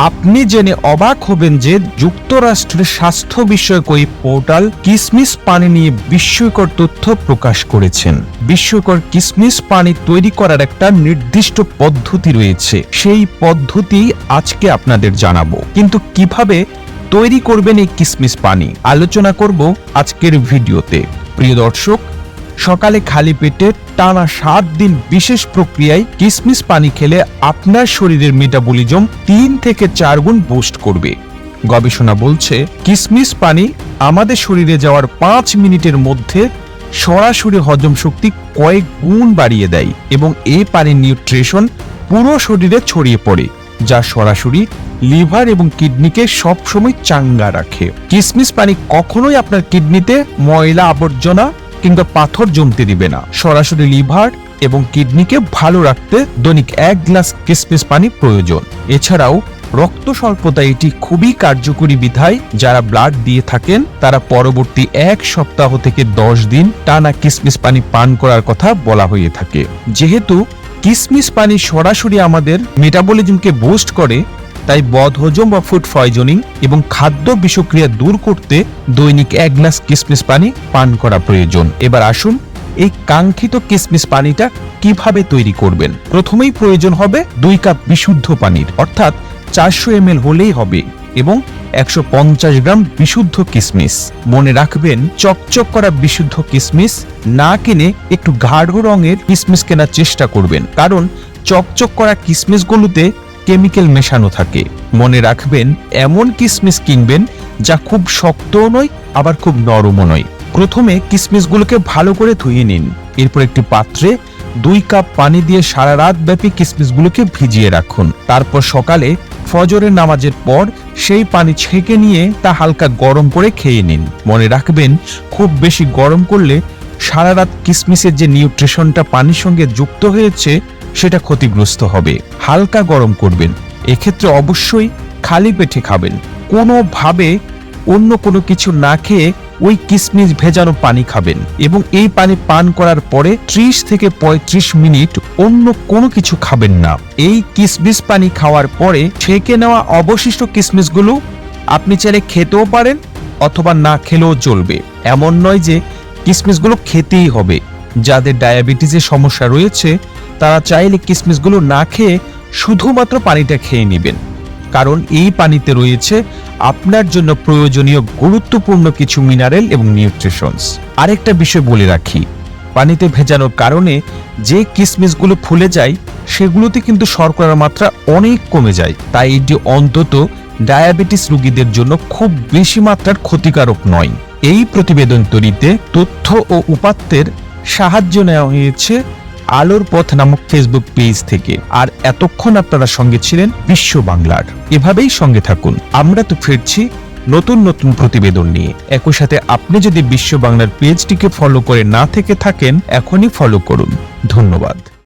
আপনি জেনে অবাক হবেন যে যুক্তরাষ্ট্রের স্বাস্থ্য বিষয়ক ওই পোর্টাল কিসমিস পানি নিয়ে বিস্ময়কর তথ্য প্রকাশ করেছেন। বিস্ময়কর কিসমিস পানি তৈরি করার একটা নির্দিষ্ট পদ্ধতি রয়েছে। সেই পদ্ধতি আজকে আপনাদের জানাব। কিন্তু কীভাবে তৈরি করবেন এই কিসমিস পানি? আলোচনা করব আজকের ভিডিওতে। প্রিয় দর্শক সকালে খালি পেটে টানা সাত দিন বিশেষ প্রক্রিয়ায় কিসমিস পানি খেলে আপনার শরীরের মেটাবলিজম তিন থেকে চার গুণ বুস্ট করবে। গবেষণা বলছে, কিসমিস পানি আমাদের শরীরে যাওয়ার পাঁচ মিনিটের মধ্যে সরাসরি হজম শক্তি কয়েক গুণ বাড়িয়ে দেয় এবং এই পানির নিউট্রিশন পুরো শরীরে ছড়িয়ে পড়ে, যা সরাসরি লিভার এবং কিডনিকে সবসময় চাঙ্গা রাখে। কিসমিস পানি কখনোই আপনার কিডনিতে ময়লা আবর্জনা কিংবা পাথর জমতে দিবে না। সরাসরি লিভার এবং কিডনিকে ভালো রাখতে দৈনিক এক গ্লাস কিসমিস পানি প্রয়োজন। এছাড়াও রক্ত স্বল্পতা এটি খুবই কার্যকরী বিধায় যারা ব্লাড দিয়ে থাকেন, তারা পরবর্তী এক সপ্তাহ থেকে দশ দিন টানা কিসমিস পানি পান করার কথা বলা হয়ে থাকে। যেহেতু কিসমিস পানি সরাসরি আমাদের মেটাবলিজমকে বুস্ট করে তাই বদহজম বা ফুড পয়জনিং এবং খাদ্য বিষক্রিয়া দূর করতে দৈনিক এক গ্লাস কিসমিস পানি পান করা প্রয়োজন। এবার আসুন এই কাঙ্ক্ষিত কিসমিস পানিটা কীভাবে তৈরি করবেন। প্রথমেই প্রয়োজন হবে দুই কাপ বিশুদ্ধ পানির, অর্থাৎ চারশো এম হলেই হবে এবং একশো পঞ্চাশ গ্রাম বিশুদ্ধ কিসমিস। মনে রাখবেন, চকচক করা বিশুদ্ধ কিসমিস না কিনে একটু গাঢ় রঙের কিসমিস কেনার চেষ্টা করবেন। কারণ চকচক করা কিসমিসগুলোতে কেমিক্যাল মেশানো থাকে। মনে রাখবেন, এমন কিসমিস কিনবেন যা খুব শক্তও নয়, আবার খুব নরমও নয়। প্রথমে কিসমিসগুলোকে ভালো করে ধুয়ে নিন। এরপর একটি পাত্রে দুই কাপ পানি দিয়ে সারা রাত ব্যাপী কিসমিসগুলোকে ভিজিয়ে রাখুন। তারপর সকালে ফজরের নামাজের পর সেই পানি ছেঁকে নিয়ে তা হালকা গরম করে খেয়ে নিন। মনে রাখবেন, খুব বেশি গরম করলে সারা রাত কিসমিসের যে নিউট্রিশনটা পানির সঙ্গে যুক্ত হয়েছে সেটা ক্ষতিগ্রস্ত হবে। হালকা গরম করবেন। এক্ষেত্রে অবশ্যই খালি পেটে খাবেন। কোনোভাবে অন্য কোনো কিছু না খেয়ে ওই কিসমিস ভেজানো পানি খাবেন এবং এই পানি পান করার পরে ত্রিশ থেকে ৩৫ মিনিট অন্য কোনো কিছু খাবেন না। এই কিসমিস পানি খাওয়ার পরে ছেঁকে নেওয়া অবশিষ্ট কিসমিসগুলো আপনি চাইলে খেতেও পারেন অথবা না খেলেও চলবে। এমন নয় যে কিসমিসগুলো খেতেই হবে। যাদের ডায়াবেটিসের সমস্যা রয়েছে তারা চাইলে কিসমিসগুলো না খেয়ে শুধুমাত্র পানিটা খেয়ে নেবেন। কারণ এই পানিতে রয়েছে আপনার জন্য প্রয়োজনীয় গুরুত্বপূর্ণ কিছু মিনারেল এবং নিউট্রিশনস আরেকটা বিষয় বলে রাখি, পানিতে ভেজানোর কারণে যে কিসমিসগুলো ফুলে যায়, সেগুলোতে কিন্তু শর্করার মাত্রা অনেক কমে যায়। তাই এটি অন্তত ডায়াবেটিস রোগীদের জন্য খুব বেশি মাত্রার ক্ষতিকারক নয়। এই প্রতিবেদন তৈরিতে তথ্য ও উপাত্তের সাহায্য নেওয়া হয়েছে আলোর পথ নামক ফেসবুক পেজ থেকে। আর এতক্ষণ আপনারা সঙ্গে ছিলেন বিশ্ব বাংলার। এভাবেই সঙ্গে থাকুন। আমরা তো ফিরছি নতুন নতুন প্রতিবেদন নিয়ে। একই সাথে আপনি যদি বিশ্ব বাংলার পেজটিকে ফলো করে না থেকে থাকেন, এখনই ফলো করুন। ধন্যবাদ।